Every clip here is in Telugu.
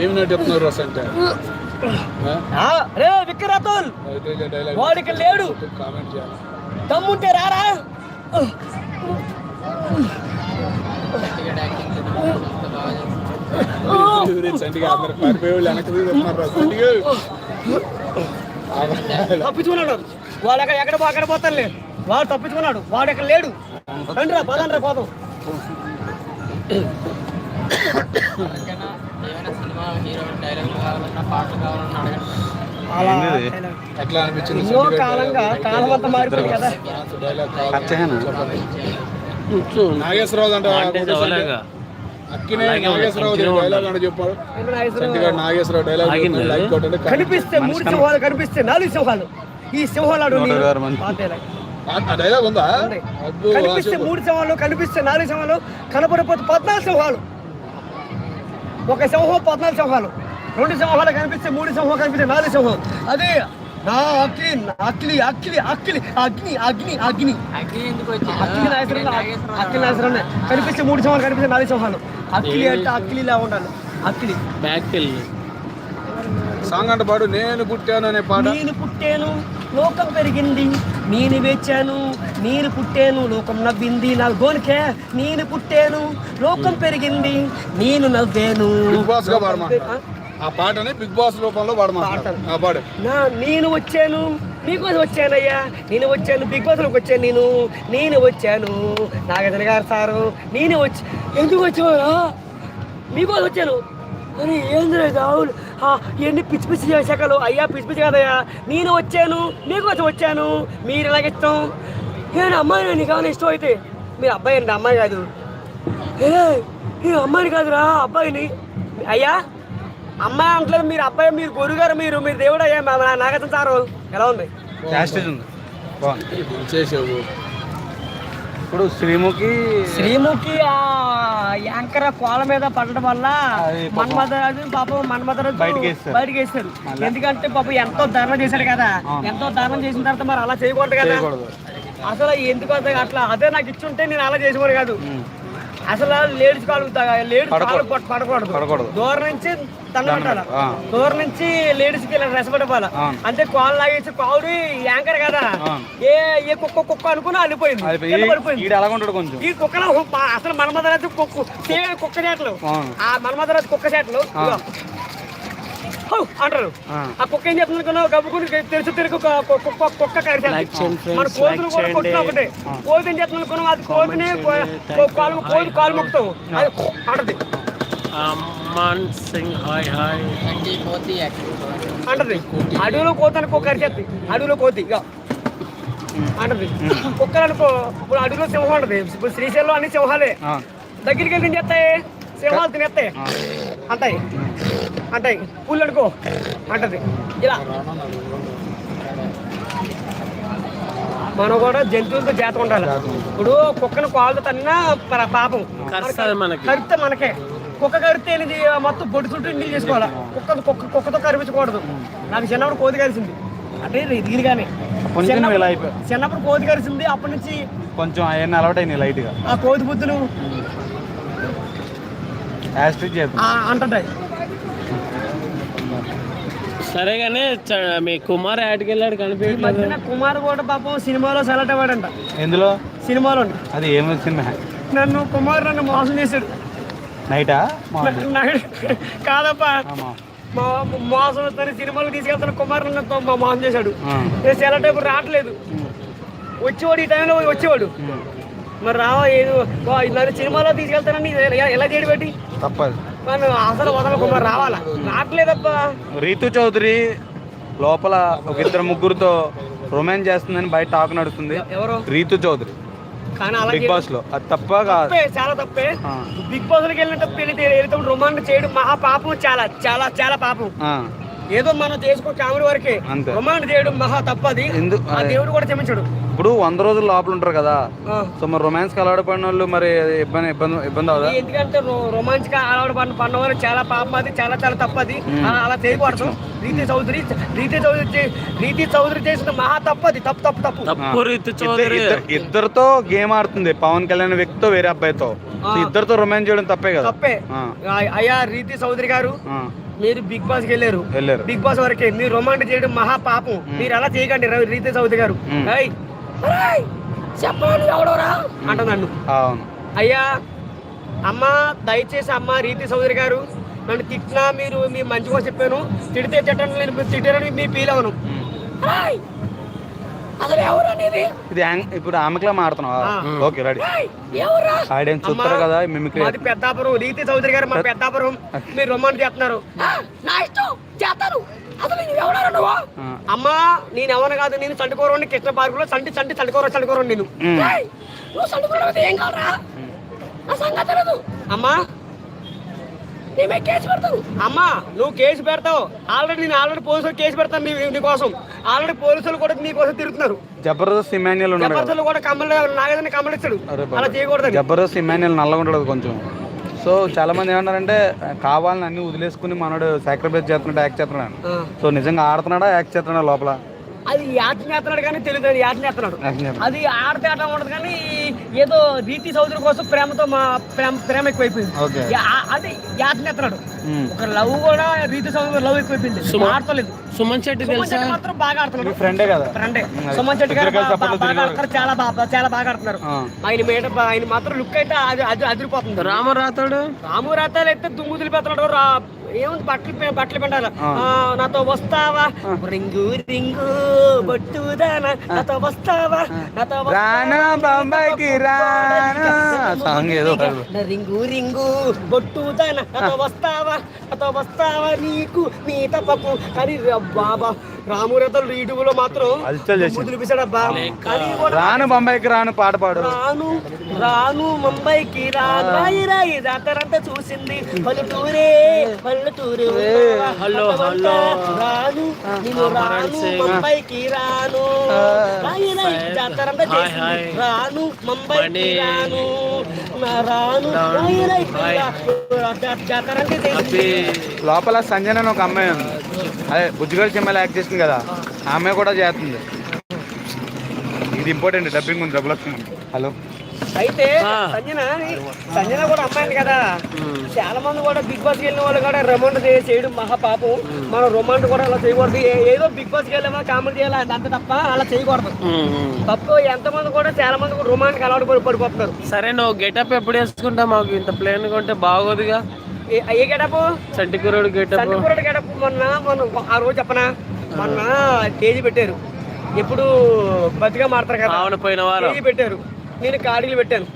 ఏమి చెప్తున్నారు వాడికి లేడు. తమ్ముంటే రారా? తప్పించుకున్నాడు. వాడు అక్కడ ఎక్కడ అక్కడ పోతానులే వాడు తప్పించుకున్నాడు. వాడు ఎక్కడ లేడు. పగండిరా పదండి రా పోతాం కాలంగా అంటే కనిపిస్తే మూడు సింహాలు కనిపిస్తే నాలుగు సింహాలు. ఈ సింహాలు కనిపిస్తే మూడు సింహాలు కనిపిస్తే నాలుగు సింహాలు కనపడిపోతే పద్నాలుగు సింహాలు. ఒక సింహం పద్నాలుగు సింహాలు. రెండు సింహాలు కనిపిస్తే మూడు సింహం కనిపిస్తే నాలుగు సింహం అదే నా అక్లి అక్లి అక్లి అక్లి అగ్ని అగ్ని అగ్ని అక్లి అక్లి నాయసరం కనిపిస్తే మూడు సింహాలు కనిపిస్తే నాలుగు సింహాలు. అక్లి అంటే అక్లిలా ఉండాలి. అక్లి బ్యాక్ సాంగ్ అంటే పాడు. నేను పుట్టాను అనే పాట. నేను పుట్టాను. లోకం పెరిగింది. నేను వేచాను నేను పుట్టాను లోకం నవ్వింది. నా గోనికే నేను పుట్టాను లోకం పెరిగింది. నేను నవ్వాను. బాస్. ఆ? పాటని బిగ్ బాస్ రూపంలో పాడతాను. ఆ పాడు. నా నేను వచ్చాను. మీకోసం వచ్చానయ్యా. నేను వచ్చాను. బిగ్ బాస్లోకి వచ్చాను నేను. నేను వచ్చాను. నాగేంద్ర గారు సారు నేను వచ్చి ఎందుకు వచ్చావా? మీకోసం వచ్చాను. అరే ఏంద్ర రావులు ఎన్ని పిచ్చి పిచ్చి చేశాకలు? అయ్యా పిచ్చి పిచ్చి కదయ్యా. నేను వచ్చాను మీకోసం వచ్చాను. మీరు ఎలాగ ఇష్టం? నేను అమ్మాయి నీకు ఏమైనా ఇష్టం అయితే? మీరు అబ్బాయి అండి అమ్మాయి కాదు. ఏ ఈ అమ్మాయిని కాదురా అబ్బాయిని. అయ్యా అమ్మాయి అంటలేదు మీరు అబ్బాయి మీరు గురుగారు మీరు మీరు దేవుడు అయ్యా నాగతం సారు. ఎలా ఉంది? ఉంది. బాగుంది. చేసావు. ఇప్పుడు శ్రీముఖి శ్రీముఖి ఆ యాంకర్ కోల మీద పడడం వల్ల మన్మధరాజు పాపం మన్మధరాజు బయటికి వేస్తారు. ఎందుకంటే పాపం ఎంతో ధర్మం చేశాడు కదా. ఎంతో ధర్మం చేసిన తర్వాత మరి అలా చేయకూడదు కదా. అసలు ఎందుకు అట్లా? అదే నాకు ఇచ్చుంటే నేను అలా చేసేవాడు కాదు. అసలు లేడీస్ కాలు లేడీస్ కాలు పడకూడదు. దూరం నుంచి దండం పెట్టాలి? ఆ. దూరం నుంచి లేడీస్కి ఇలా అవును. అంటే కాలు లాగేసి కావుడు యాంకర్ కదా. ఏ ఏ కుక్క కుక్క అనుకుని అల్లిపోయింది. పడిపోయింది. ఈ కుక్కలో ప- అసలు మన్మధరాజు కుక్క కుక్క చేటలు అవును. ఆ. మన్మధరాజు కుక్క చేటలు. హౌ అంటారు. ఆ. ఆ కుక్క ఏం చెప్తుంది కన్నా గబ్బుకుని తెలుసు తిరుగు కుక్క కుక్క మన కోతులు కూడా కొట్టిన ఒకటే. కోతి ఏం చెప్తుంది అనుకున్నాం అది కోతిని కాలు కోతి కాలు మొక్కుతాం అది అంటది. అగ్గి పోతి అగ్గి అంటది. అడవిలో కోతి అనుకో కరిచేస్తుంది అడవిలో కోతి ఇక అంటది. కుక్కలు అనుకో ఇప్పుడు అడవిలో సింహం అంటది. ఇప్పుడు శ్రీశైలం అన్ని సింహాలే. దగ్గరికి వెళ్ళి ఏం చేస్తాయి? సింహాలు తినేస్తాయి. అంటాయి. అంటాయి. అనుకో. అంటది. ఇలా. మనం కూడా జంతువులతో జాత ఉండాలి. ఇప్పుడు కుక్కను కాళ్ళతో తన్నా పాపం. కరిస్తే మనకే కుక్క కరిస్తే ఇది మొత్తం బొడి చుట్టూ నీళ్ళు చేసుకోవాలి కుక్క కుక్క కుక్కతో కరిపించకూడదు. నాకు చిన్నప్పుడు కోతి కరిసింది. అంటే అయిపోయావు. చిన్నప్పుడు కోతి కరిసింది. అప్పటి నుంచి కొంచెం అవన్నీ అలవాటు అయినాయి లైట్గా. ఆ కోతి బుద్ధులు అంటుంటాయి. సరే కానీ చ- మీ కుమార్ యాడ్కి వెళ్ళాడు కనిపించలేదు మధ్యన కుమార్ కూడా పాపం సినిమాలో సెలెక్ట్ అవ్వాడంట. ఎందులో? సినిమాలో అది ఏమి సినిమా. నన్ను కుమార్ నన్ను మోసం చేశాడు. నైటా? కాదప్పా. మోసం వస్తాను సినిమాలు తీసుకెళ్తాను కుమార్ నన్ను మోసం చేశాడు. సెలెక్ట్ ఇప్పుడు రావట్లేదు. వచ్చేవాడు ఈ టైంలో వచ్చేవాడు. మరి రావా ఏదో సినిమాలో తీసుకెళ్తానని ఎలా- ఎలా చేయడం పెట్టి తప్పదు. మనం అసలు రావాలా? రావట్లేదప్పా రీతు చౌదరి లోపల ఒక ఇద్దరు ముగ్గురుతో రొమాన్స్ చేస్తుందని బయట టాక్ నడుస్తుంది. ఎవరు? రీతు చౌదరి. కానీ అలా బిగ్ బాస్లో. అది తప్ప చాలా తప్పే. బిగ్ బాస్లోకి వెళ్ళినట్టు రొమాంటిక్ చేయడం మహా పాపం చాలా చాలా చాలా పాపం. ఏదో మనం చేసుకో కామెడీ వరకే. అంతే. రొమాంటిక్ చేయడం మహా తప్పది. ఆ దేవుడు కూడా క్షమించాడు. ఇప్పుడు వంద రోజులు లోపల ఉంటారు కదా. సో మరి రొమాన్స్కి అలవాటు పడిన వాళ్ళు మరి ఇబ్బంది ఇబ్బంది ఇబ్బంది అవుదా ఎందుకంటే రొమాన్స్గా అలవాటు పడిన పడిన చాలా పాపం అది చాలా చాలా తప్పది. అలా చేయకూడదు. రీతి చౌదరి రీతి చౌదరి రీతి చౌదరి చేసిన మహా తప్పది. తప్పు తప్పు తప్పు. తప్పు రీతి ఇద్దరు- చౌదరి ఇద్దరు- ఇద్దరితో గేమ్ ఆడుతుంది. పవన్ కళ్యాణ్ వ్యక్తితో వేరే అబ్బాయితో. ఇద్దరితో రొమాన్స్ చేయడం తప్పే కదా. తప్పే. అయ్యా రీతి చౌదరి గారు మీరు బిగ్ బాస్కి వెళ్ళారు బిగ్ బాస్ వరకే మీరు రొమాంటిక్ చేయడం మహా పాపం. మీరు అలా చేయకండి రీతి చౌదరి గారు. చెప్పండి ఎవడోరా? అంట నన్ను. అవును. అయ్యా అమ్మ దయచేసి అమ్మ రీతి చౌదరి గారు నన్ను తిట్టినా మీరు మీ మంచిగా చెప్పాను. తిడితే తిట్టండి నేను తిట్టారని మీ ఫీల్ అవను. అసలు ఎవరు అనేది? ఇది యాంగ్- ఇప్పుడు ఆమెకులా మాడుతున్నావా. Okay ready. ఎవరా? చూస్తారు అమ్మా, కదా మిమిక్రీ మాది పెద్దాపురం రీతి చౌదరి గారు మా పెద్దాపురం. మీరు రొమాన్ చేస్తున్నారు ఆ, నా ఇష్టం చేస్తాను. అసలు నువ్వు ఎవడారు నువ్వు? ఆ. అమ్మా నేను ఎవరు కాదు నేను చండుకోరండి కృష్ణ పార్కులో చంటి చంటి చండుకోర చండుకోరండి నేను. ఏయ్, నువ్వు చండుకోవడం ఏం కావరా నా సంగతి తెలియదు అమ్మా కేసు పెడతాను అమ్మా నువ్వు కేసు పెడతావు. ఆల్రెడీ నేను ఆల్రెడీ పోలీసులు కేసు పెడతాను నీ నీ కోసం. ఆల్రెడీ పోలీసులు కూడా నీ కోసం తిరుగుతున్నారు. జబర్దస్త్ ఇమాన్యుల్ జబర్దస్తులు కూడా కమ్మలు నాగదని కమ్మలిస్తాడు. అలా చేయకూడదని. జబర్దస్త్ ఇమాన్యుల్ నల్లగా ఉంటాడు కొంచెం. సో చాలా మంది ఏమంటారంటే కావాలని అన్ని వదిలేసుకుని మనోడు సాక్రిఫైస్ చేస్తున్నాడు యాక్ట్ చేస్తున్నాడు. సో నిజంగా ఆడుతున్నాడా యాక్ట్ చేస్తున్నాడా లోపల? అది యాచన చేస్తున్నాడు కానీ తెలియదు యాక్ట్ చేస్తున్నాడు. అది ఆడితే ఆట ఉండదు కానీ ఏదో రీతి సౌదరి కోసం ప్రేమతో మా ప్రేమ ప్రేమ ఎక్కువైపోయింది. అది చేస్తున్నాడు మ్మ్. ఒక లవ్ కూడా రీతి సౌదరి లవ్ ఎక్కువైపోయింది. ఆడతలేదు. సుమన్ శెట్టి తెలుసా? మాత్రం బాగా ఆడుతున్నాడు ఫ్రెండే కదా? ఫ్రెండే. సుమన్ శెట్టి గారు బాగా. ఆడుతున్నారు చాలా బాగా చాలా బాగా ఆడుతున్నారు. ఆయన మీద ఆయన మాత్రం లుక్ అయితే అది అది అదిరిపోతుంది. రామ రాతాడు? రాము రాతాలు అయితే దుమ్ము దులిపేస్తున్నాడు. రా ఏముంది బట్టలు బట్టలు పెండాల. ఆ. నాతో వస్తావా? రింగు రింగు బొట్టుదానా. నాతో వస్తావా? నాతో? రానా బాంబాయికి రానా. సాంగ్ ఏదో రింగు రింగు బొట్టుదానా. నాతో వస్తావా? నాతో వస్తావా? నీకు నీ తప్పకు. ర- బాబా. రాము రాతలు యూట్యూబ్లో మాత్రం అది కూడా రాను బొంబాయికి రాను పాట పాడు. రాను రాను ముంబైకి రాను రాయి రాయి జాతరంతా చూసింది. పల్లెటూరే పల్లెటూరు. Hello, hello. రాను నేను రాను ముంబైకి రాను. రాయి రాయి జాతరంతా చేసింది. రాను ముంబైకి. రాను. నా రాను. రాయి రాయి. జాతరంతా చేసింది. లోపల సంజన అని ఒక అమ్మాయి ఉంది. అదే బుజ్జిగారి సినిమాలో యాక్ట్ చేసింది కదా ఆ అమ్మాయి కూడా చేస్తుంది. ఇది ఇంపార్టెంట్ డబ్బింగ్ ఉంది డబ్బులు వస్తుంది హలో అయితే. సంజన సంజన కూడా అమ్మాయిని కదా. చాలా మంది కూడా బిగ్ బాస్ వెళ్ళిన వాళ్ళు కూడా రొమాంట్ చేయడం మహా పాపం. మనం రొమాంట్ కూడా అలా చేయకూడదు. ఏదో బిగ్ బాస్ వెళ్ళామా కామెడీ చేయాలి అంత తప్ప అలా చేయకూడదు. తప్పు ఎంతమంది కూడా చాలా మంది కూడా రొమాంటిక్ అలవాటు పడి పడిపోతున్నారు. సరే నువ్వు గెటప్ ఎప్పుడు వేసుకుంటా మాకు? ఇంత ప్లేన్ ఉంటే బాగోదుగా. ఏ- ఏ గెటప్? చంటికురుడు గెటప్. సంటిపురటి గెటప్ మొన్న మొన్న ఆ రోజు చెప్పనా? మొన్న తేజీ పెట్టారు. ఎప్పుడు బతిగా మాడతారు కదా. ఆవును పోయిన వారం. పెట్టారు. నేను కాడీలు పెట్టాను.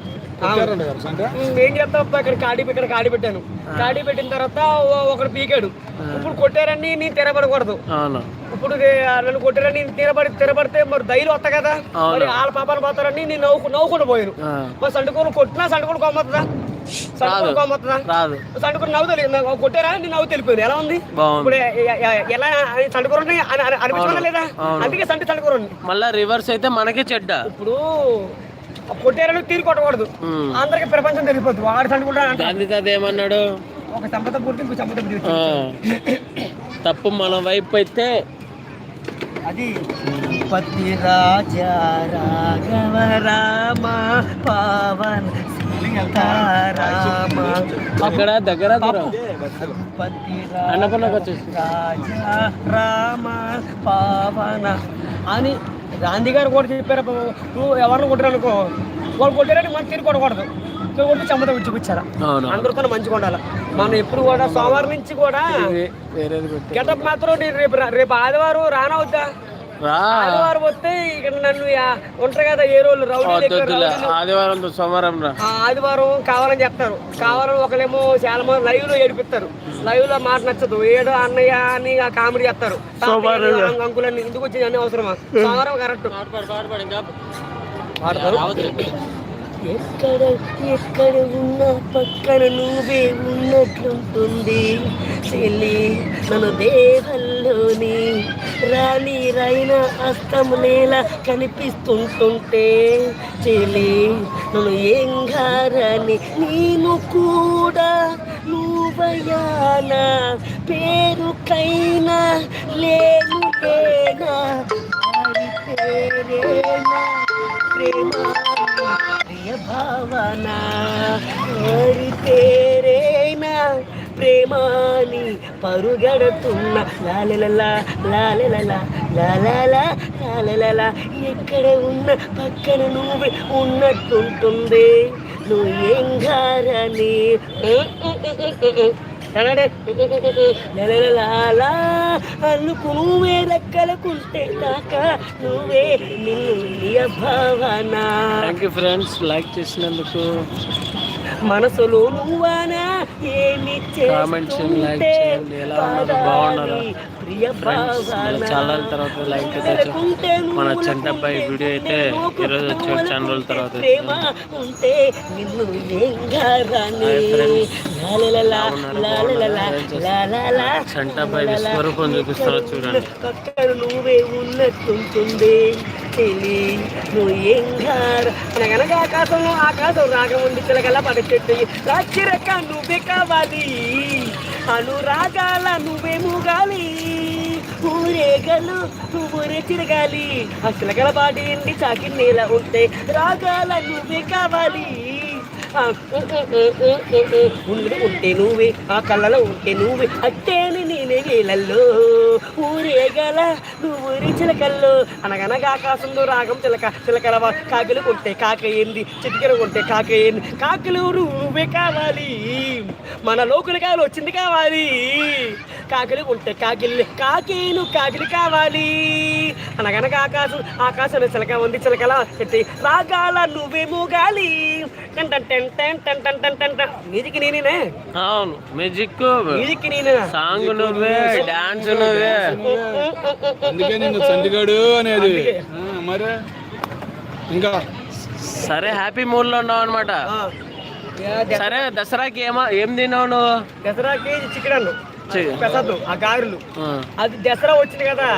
ఏం చేస్తాం అబ్బా, ఇక్కడ కాడి ఇక్కడ కాడి పెట్టాను. కాడి పెట్టిన తర్వాత ఒకడు పీకాడు. ఇప్పుడు కొట్టారని నేను తిరబడకూడదు. అవును. ఇప్పుడు నన్ను కొట్టారని నేను తిరబడి తిరబడితే మరి ధైర్యం వస్తా కదా? అవును. మరి వాళ్ళ పాపాలు పోతారని నేను నవ్వు నవ్వుకుండా పోయాను. ఆ, మరి సండుకోలు కొట్టినా సండుకోలు కొమ్మతుందా? రాదు. సండుకోలు నవ్వు తెలియదు. కొట్టారా? నేను నవ్వు తెలిపోయింది. ఎలా ఉంది? ఇప్పుడు ఎలా సండుకోరండి అనిపించుకున్నా లేదా. అందుకే సంటి సండుకోరండి మళ్ళా రివర్స్ అయితే మనకే చెడ్డ. ఇప్పుడు కొట్టారని తీరు కొట్టకూడదు. అందరికి ప్రపంచం తెలిసిపోతుంది. వాడు సండుకుంటా ఏమన్నాడు? ఒక సంపద పుట్టి ఇంకో సంపద తప్పు మన వైపు అయితే అది పతి రాజా రాఘవ రామ పావన అక్కడ దగ్గర అన్నపూర్ణకు వచ్చేసి. రామ పావన అని గాంధీ గారు కూడా చెప్పారు నువ్వు ఎవరిని కొట్టారు అనుకో వాళ్ళు కొట్టారని మనం తిరిగి కొట్టకూడదు. కొట్టి చెమ్మత చూపించారా అవును. అందరితో మంచిగా ఉండాలి. మనం ఎప్పుడు కూడా సోమవారం నుంచి కూడా గెటప్ మాత్రం రేపు రేపు ఆదివారం రానవుద్దా? ఆదివారం వస్తే ఇక్కడ నన్ను ఉంటారు కదా ఏ వద్దులే. రౌడీలు. ఆదివారం సోమవారం రా. ఆదివారం కావాలని చెప్తారు. కావాలని ఒకరేమో చాలా మంది లైవ్లో ఏడిపిస్తారు. లైవ్లో మాట నచ్చదు. ఏడు అన్నయ్య అని ఆ కామెడీ చేస్తారు. అంకులన్నీ ఇందుకు వచ్చి అన్ని అవసరమా? సోమవారం కరెక్ట్. ఎక్కడ ఎక్కడ ఉన్నా పక్కన నువ్వే ఉన్నట్లుంటుంది. చెల్లి నన్ను దేహంలోని రాణి రైన అస్తం నేల కనిపిస్తుంటుంటే చెల్లి నన్ను ఏం గారని నేను కూడా నువ్వయానా పేరుకైనా లేను లేనా పేరేనా? ప్రేమ భావన ఓరి తేరేనా ప్రేమాని పరుగడుతున్న లాలెలలా లాలెలలా లాలాలా లాలెలలా ఎక్కడ ఉన్న పక్కన నువ్వు ఉన్నట్టుంటుంది. నువ్వు ఏం గారని? అల్లుకు నువ్వే లెక్కలకుంటే నాక నువ్వే నిన్ను నీ భావన థ్యాంక్ యూ ఫ్రెండ్స్ లైక్ చేసినందుకు మనసులో నువ్వనా? ఏమి తర్వాత మన చంటబ్బాయి వీడియో అయితే ఈరోజు వచ్చే చాలా తర్వాత చంటబ్బాయి విశ్వరూపం చూడండి. నువ్వే ఉన్నట్టుంటుంది. చెలి నువ్వు ఏం అనగనగా ఆకాశంలో ఆకాశం రాగముంది చిలకల పడచెట్టు. చెట్టు రాచిరక నువ్వే కావాలి అనురాగాల నువ్వే మూగాలి. ఊరేగలు నువ్వురే తిరగాలి. ఆ చిలకల పాటి ఎండి చాకి నేల ఉంటే రాగాల నువ్వే కావాలి. ఉండి ఉంటే నువ్వే ఆ కళ్ళలో ఉంటే నువ్వే అట్టేని నేనే వేలల్లో ఊరేగల నువ్వు ఊరి చిలకల్లో అనగనగా ఆకాశంలో రాగం చిలక చిలకల కాకిలు కొంటే కాక ఏంది చిటికెర కొంటే కాక ఏంది కాకిలు నువ్వే కావాలి మన లోకులు కావాలి వచ్చింది కావాలి కాకిలు ఉంటే కాకిల్ని కాకేను కాకిలు కావాలి అనగనగా ఆకాశం ఆకాశంలో చిలక ఉంది చిలకలా చెట్టి రాగాల నువ్వేమో గాలి మ్యూజిక్ నేనే అవును మ్యూజిక్ మ్యూజిక్ నేనే సాంగ్ నువ్వే డాన్స్ నువ్వే. అందుకే నేను చండిగాడు అనేది. మరి. ఇంకా? సరే హ్యాపీ మూడ్లో ఉన్నావు అనమాట సరే దసరాకి ఏమా ఏం తిన్నావు నువ్వు? దసరాకి చికెన్ అన్నావు పెసద్దు ఆ గారెలు. అది దసరా వచ్చింది కదా.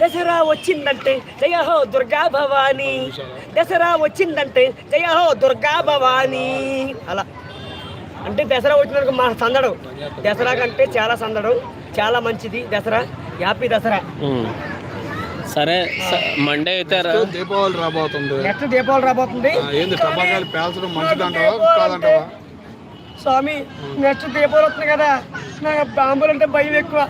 దసరా వచ్చిందంటే జయ హో దుర్గా భవాని. దసరా వచ్చిందంటే జయ హో దుర్గా భవాని. అలా. అంటే దసరా వచ్చినందుకు మా సందడు. దసరా కంటే చాలా సందడు. చాలా మంచిది దసరా. హ్యాపీ దసరా. సరే మండే అయితే రా. దీపావళి రాబోతుంది. నెక్స్ట్ దీపావళి రాబోతుంది. ఏంది టపాకాయలు పేల్చడం మంచిదంటావా కాదంటావా? స్వామి నెక్స్ట్ దీపావళి వస్తుంది కదా. నాకు బాంబులు అంటే భయం ఎక్కువ.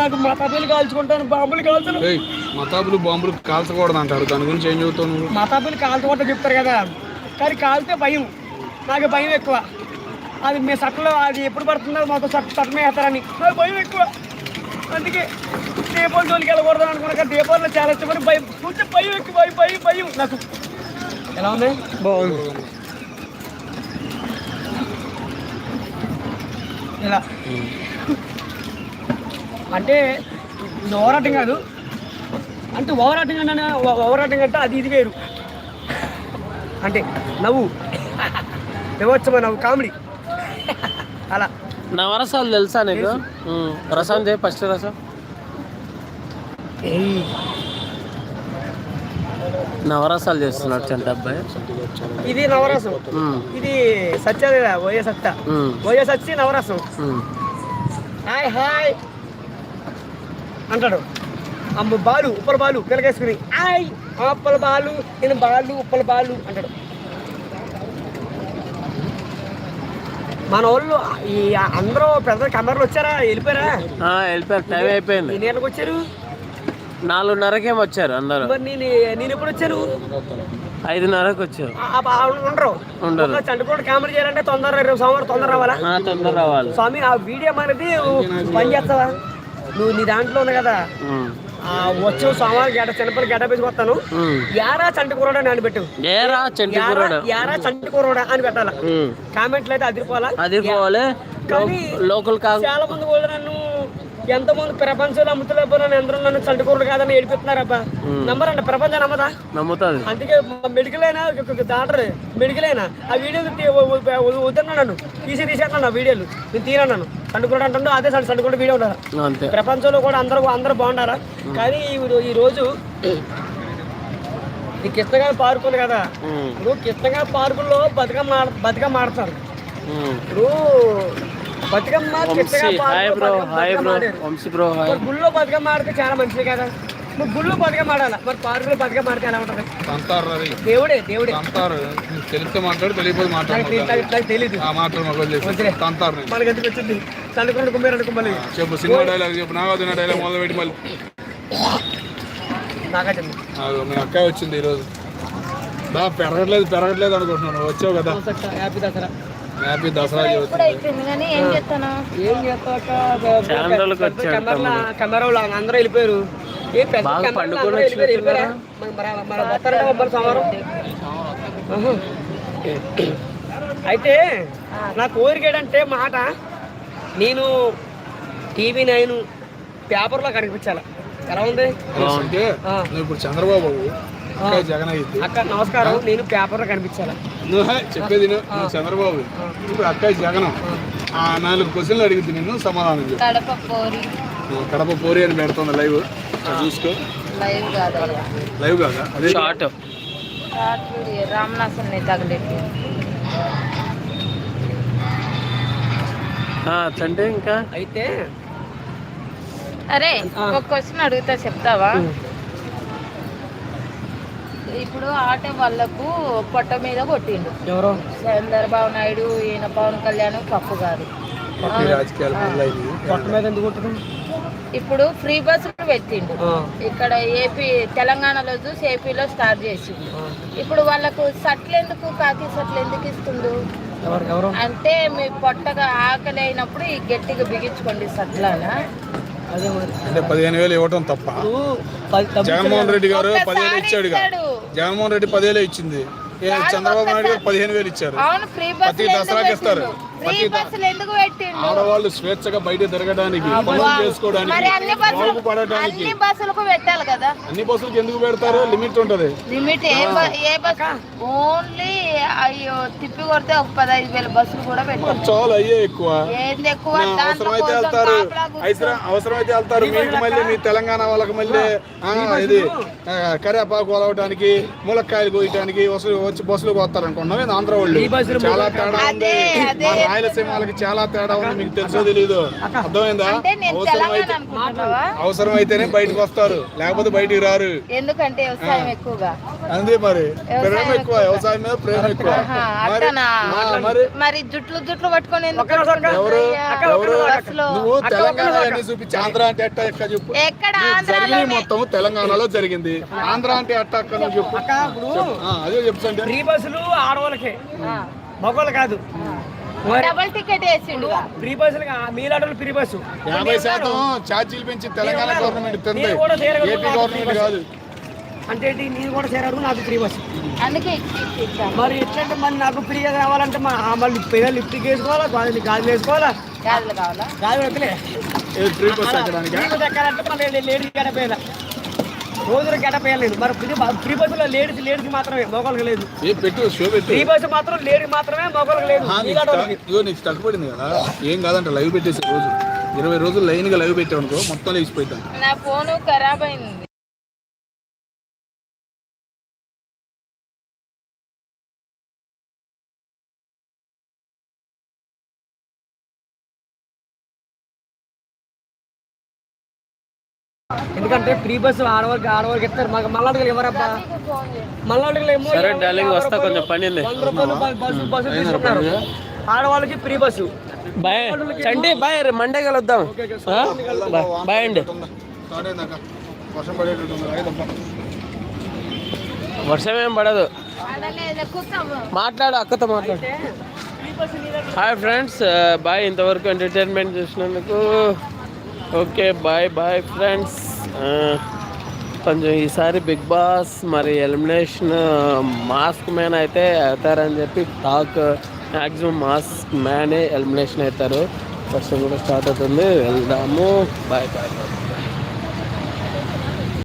నాకు మతాబులు కాల్చుకుంటాను. బాంబులు కాల్చను. ఏయ్ మతాబులు బాంబులు కాల్చకూడదు అంటారు దాని గురించి ఏం చెబుతావు నువ్వు? మతాబులు కాల్చుకుంటా చెప్తారు కదా. కానీ కాలితే భయం. నాకు భయం ఎక్కువ. అది మీ సట్టలో అది ఎప్పుడు పడుతుందో మాతో సట్ సట్టమే వేస్తారని నాకు భయం ఎక్కువ. అందుకే దీపావళి జోలికి వెళ్ళకూడదు అనుకున్నా కానీ దీపావళిలో చాలా ఇష్టపడి భయం. కొంచెం భయం ఎక్కువ. భయం భయం భయం. నాకు ఎలా ఉంది? బాగుంది. ఇలా. అంటే ఇది ఓవరాటం కాదు. అంటే ఓవరాటం అంటే ఓవరాటం అంటే అది ఇది వేరు. అంటే నవ్వు. వివచ్చమ నవ్వు కామెడీ. అలా. నవరసాలు తెలుసా నీకు. రసం చే ఫస్ట్ రసం నవరసాలు చేస్తున్నాడు చంట అబ్బాయి. ఇది నవరసం. ఇది సత్య. ఓయే సత్త ఓయే నవరసం. Hi hi. అంటాడు. అమ్మ బాలు ఉప్పల బాలు పిల్లకేసుకుని హాయ్ అప్పల బాలు నేను బాలు ఉప్పల బాలు అంటాడు. మన వాళ్ళు ఈ అందరూ పెద్ద కమర్లు వచ్చారా? వెళ్ళిపోయారా? వెళ్ళిపోయారు. టైం అయిపోయింది. నేలకు వచ్చారు? నాలుగున్నరకేమో వచ్చారు అందరూ. మరి నేను నేను ఎప్పుడు వచ్చాను? ఐదున్నరకు వచ్చారు ఆ- ఆ ఉండరు. ఉండరు. ఒక చండకోట కెమెరా చేయాలంటే తొందర రేపు సోమవారం తొందర రావాలా? ఆ, తొందర రావాలి. స్వామి ఆ వీడియో అనేది పని చేస్తావా? నువ్వు నీ దాంట్లో ఉంది కదా. ఉమ్, ఆ వచ్చి సోమవారం గడ్డ చిన్నపిల్లలు గడ్డ పెంచుకొస్తాను ఉమ్. యారా చంటి కూరడా అని పెట్టు. ఏరా చెంటి యారా కూరడు యారా చంటి కూరడా అని పెట్టాలా? ఉమ్. కామెంట్లు అయితే అదిరిపోవాలా? అది పోవాలి కానీ లోకల్ కాదు చాలా మంది కూడా నన్ను ఎంతమంది ప్రపంచంలో అమ్ముతలేకపోతే నన్ను ఎందరో నన్ను చంటి కూరడు కాదని ఏడిపిస్తున్నారబ్బా. అంట ప్రపంచం నమ్మదా? నమ్ముతుంది. అందుకే మెడికల్ అయినా డాక్టర్ మెడికల్ అయినా ఆ వీడియో వద్దన్నా నన్ను. తీసి తీసేస్తున్నాను ఆ వీడియోలు. నేను తీరన్నాను సండుకుంటా అంటుండో అదే సండుకుంటే వీడియో ఉండాలి. ప్రపంచంలో కూడా అందరూ అందరూ బాగుండారా కానీ ఈ- ఈ రోజు ఈ కృష్ణగా పార్కు ఉంది కదా. ఉమ్, ఇప్పుడు కృష్ణగా పార్కులో బతుకమ్మ బతుకమ్మ ఆడతారు. ఇప్పుడు Bathukamma hi bro Bathukamma- hi Bathukamma bro. Vamshi bro hi. మరి గుళ్ళో బతుకమ్మ ఆడితే చాలా మంచిది కదా. నువ్వు గుళ్ళు బతకం ఆడాలి? మరి పార్కులో బతకం ఆడితే ఎలా ఉంటుంది? తంతారు రీ దేవుడే దేవుడే. తెలిస్తే మాట్లాడు. మనకి ఎందుకు వచ్చింది. కుమ్మేరు చెప్పు సినిమా డైలాగ్ చెప్పు నాగార్జున డైలాగ్ మొదలు పెట్టి మళ్ళీ. నాగార్జున. మీ అక్కయ్య వచ్చింది ఈరోజు. బా పెరగట్లేదు పెరగట్లేదు అనుకుంటున్నాను. వచ్చావు కదా. హ్యాపీ దసరా. హ్యాపీ దసరా అందరూ వెళ్ళిపోయారు. అయితే నా కోరిక ఏంటంటే మాట నేను టీవీ నైన్ పేపర్లో కనిపించాలి. ఎలా ఉంది? ఇప్పుడు చంద్రబాబు జగన్ అయితే అక్క నమస్కారం. నేను పేపర్లో కనిపించాలి? నువ్వు చెప్పేది. నువ్వు చంద్రబాబు. ఇప్పుడు అక్కయ్య జగన్. ఆ నాలుగు క్వశ్చన్లు అడిగింది నిన్ను సమాధానం చెప్పు. కడప పోరి. కడప పోరి అని పెడుతుంది లైవ్. చూసుకో. లైవ్ కాదు. లైవ్ కాదా? అదే. షార్ట్. రామనాథన్ని తగలెట్టి. అంటే ఇంకా? అయితే అరే. ఒక క్వశ్చన్ అడుగుతా చెప్తావా? ఇప్పుడు ఆటో వాళ్ళకు పొట్ట మీద కొట్టిండు. ఎవరో? చంద్రబాబు నాయుడు ఈయన పవన్ కళ్యాణ్ పప్పు గారు. ఇప్పుడు ఫ్రీ బస్సులు పెట్టిండు. ఇక్కడ ఏపీ తెలంగాణలో చూసి ఏపీలో స్టార్ట్ చేసిండు. ఇప్పుడు వాళ్ళకు సట్లు ఎందుకు కాకి సట్లు ఎందుకు ఇస్తుండు? అంటే మీ పొట్టగా ఆకలి అయినప్పుడు ఈ గట్టిగా బిగించుకోండి సట్లానా? అదే మరి. అంటే పదిహేను వేలు ఇవ్వటం తప్ప. జగన్మోహన్ రెడ్డి గారు ఇచ్చాడుగా. ఇచ్చాడు. జగన్మోహన్ రెడ్డి పదివేలు ఇచ్చింది. చంద్రబాబు నాయుడు గారు పదిహేను వేలు ఇచ్చారు. ప్రతి దసరాకి ఇస్తారు. ఆడవాళ్ళు స్వేచ్ఛగా బయట తిరగడానికి పనులు చేసుకోవడానికి అన్ని బస్సులకు ఎందుకు పెడతారు? లిమిట్ ఉంటది. లిమిట్ ఏ బ- ఏ బస్ ఓన్లీ అయ్యో తిప్పి కొడితే ఒక పదహైదు వేల బస్సులు కూడా పెట్టాలి మరి చాలు అయ్యే ఎక్కువ. ఏంది అవసరమైతే వెళ్తారు. అవసరమైతే వెళ్తారు. మీకు మళ్ళీ మీ తెలంగాణ వాళ్ళకి మళ్ళీ ఆ, ఇది ఆ, కరివేపాకు కొలవడానికి ములక్కాయలు కోయటానికి వసలు వచ్చి బస్సులు వస్తారు అనుకున్నాం ఆంధ్ర వాళ్ళు? చాలా తేడా ఉంది. అదే, అదే. మా రాయలసీమ వాళ్ళకి చాలా తేడా ఉంది. మీకు తెలుసో తెలీదు? అర్థమైందా? అంటే నేను అవసరం తెలంగాణ అయితే అనుకుంటున్నావా? అవసరం అయితేనే బయటకు వస్తారు. లేకపోతే బయటికి రారు. ఎందుకంటే వ్యవసాయం ఎక్కువగా? అంతే మరి. ప్రేమ వ్యవసాయం ఎక్కువ వ్యవసాయం మీద ప్రేమ ఎక్కువ. మరి జుట్లు జుట్లు పట్టుకొని నువ్వు తెలంగాణ చూపించి ఆంధ్ర అంటే ఎట్ట ఎక్క చెప్పు? ఆంధ్రాలోనే? మొత్తం తెలంగాణలో జరిగింది. ఆంధ్ర అంటే అట్ట అక్క నువ్వు చెప్పు. అక్క ఇప్పుడు ఆ, అదే చెప్తాంటే ఫ్రీ బస్సులు ఆడవాళ్ళకే. ఆ, మగవాళ్ళు కాదు. డబల్ టికెట్ వేసిండు. ఫ్రీ బస్సులు మీలాడలు ఫ్రీ బస్సు. యాభై శాతం ఛార్జీలు పెంచి తెలంగాణ గవర్నమెంట్. ఏపీ గవర్నమెంట్ కాదు. అంటే ఏంటి? నేను కూడా చేరారు నాకు ఫ్రీ బస్సు. అందుకే. మరి ఎట్లంటే మరి నాకు ఫ్రీగా కావాలంటే మా మళ్ళీ పేద లిఫ్ట్కి వేసుకోవాలా గాజులు గాజులు వేసుకోవాలా? గాజులు కావాలా? గాజులు వద్దులే ఏ ఫ్రీ బస్ బస్ ఎక్కాలంటే మళ్ళీ లేడీస్ రోజులు గడప వేయలేదు మరి ఫ్రీ ఫ్రీ బస్సులో లేడీస్ లేడీస్ మాత్రమే మగవాళ్ళకి లేదు. ఏ పెట్టు షో పెట్టు. ఫ్రీ బస్సు మాత్రం లేడీ మాత్రమే మగవాళ్ళకి లేదు. నీకు స్టక్- పడింది కదా. ఏం కాదంట లైవ్ పెట్టేసి రోజు. ఇరవై రోజులు లైన్గా లైవ్ పెట్టావు అనుకో మొత్తం లేచిపోతాను నా ఫోను ఖరాబ్ అయింది. ఎందుకంటే ఫ్రీ బస్సు ఆడవాళ్ళకి ఆడవాళ్ళకి ఇస్తారు మాకు మళ్ళీ ఎవరబ్బా? మళ్ళీ ఏమో సరే, యాభై డార్లింగ్, రూపాయలు, వస్తా, కొంచెం పని ఉంది. వంద రూపాయలు బ- బస్సు బస్సు తీసుకుంటున్నారు ఆడవాళ్ళకి ఫ్రీ బస్సు. బాయ్ చండి బాయ్ మండే కలుద్దాం? బాయ్ అండి. వర్షం ఏం పడదు. మాట్లాడు అక్కతో మాట్లాడు. హాయ్ ఫ్రెండ్స్ బాయ్ ఇంతవరకు ఎంటర్టైన్మెంట్ చూసినందుకు. ఓకే బాయ్ బాయ్ ఫ్రెండ్స్ కొంచెం ఈసారి బిగ్ బాస్ మరి ఎలిమినేషన్ మాస్క్ మ్యాన్ అయితే అవుతారని చెప్పి టాక్ మ్యాక్సిమం మాస్క్ మ్యానే ఎలిమినేషన్ అవుతారు. ఫస్ట్ కూడా స్టార్ట్ అవుతుంది. వెళ్దాము. Bye bye.